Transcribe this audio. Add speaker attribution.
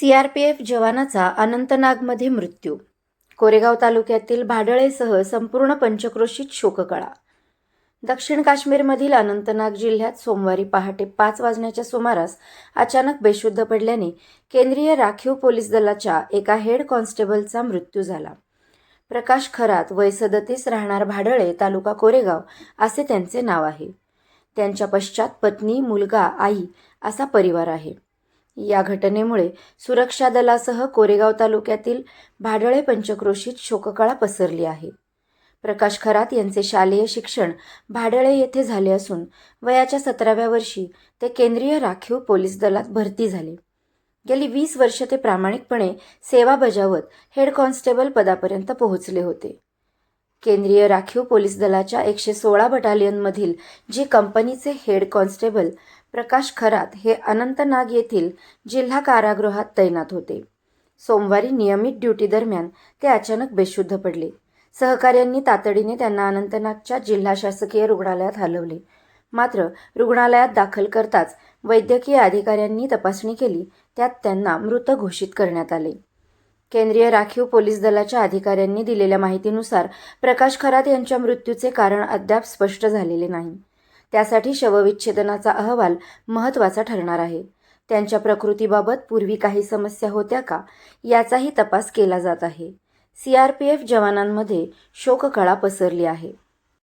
Speaker 1: CRPF जवानाचा अनंतनागमध्ये मृत्यू. कोरेगाव तालुक्यातील भाडळेसह संपूर्ण पंचक्रोशीत शोककळा. दक्षिण काश्मीरमधील अनंतनाग जिल्ह्यात सोमवारी पहाटे पाच वाजण्याच्या सुमारास अचानक बेशुद्ध पडल्याने केंद्रीय राखीव पोलीस दलाच्या एका हेड कॉन्स्टेबलचा मृत्यू झाला. प्रकाश खरात वय सदतीस राहणार भाडळे तालुका कोरेगाव असे त्यांचे नाव आहे. त्यांच्या पश्चात पत्नी मुलगा आई असा परिवार आहे. या घटनेमुळे सुरक्षा दलासह कोरेगाव तालुक्यातील भाडळे पंचक्रोशीत शोककळा पसरली आहे. प्रकाश खरात यांचे शालेय शिक्षण भाडळे येथे झाले असून वयाच्या सतराव्या वर्षी ते केंद्रीय राखीव पोलीस दलात भरती झाले. गेली वीस वर्ष ते प्रामाणिकपणे सेवा बजावत हेड कॉन्स्टेबल पदापर्यंत पोहोचले होते. केंद्रीय राखीव पोलीस दलाच्या एकशे सोळा बटालियनमधील जी कंपनीचे हेड कॉन्स्टेबल प्रकाश खरात हे अनंतनाग येथील जिल्हा कारागृहात तैनात होते. सोमवारी नियमित ड्युटी दरम्यान ते अचानक बेशुद्ध पडले. सहकाऱ्यांनी तातडीने त्यांना अनंतनागच्या जिल्हा शासकीय रुग्णालयात हलवले. मात्र रुग्णालयात दाखल करताच वैद्यकीय अधिकाऱ्यांनी तपासणी केली त्यात त्यांना मृत घोषित करण्यात आले. केंद्रीय राखीव पोलीस दलाच्या अधिकाऱ्यांनी दिलेल्या माहितीनुसार प्रकाश खरात यांच्या मृत्यूचे कारण अद्याप स्पष्ट झालेले नाही. त्यासाठी शवविच्छेदनाचा अहवाल महत्त्वाचा ठरणार आहे. त्यांच्या प्रकृतीबाबत पूर्वी काही समस्या होत्या का? याचाही तपास केला जात आहे. सी आर पी एफ जवानांमध्ये शोककळा पसरली आहे.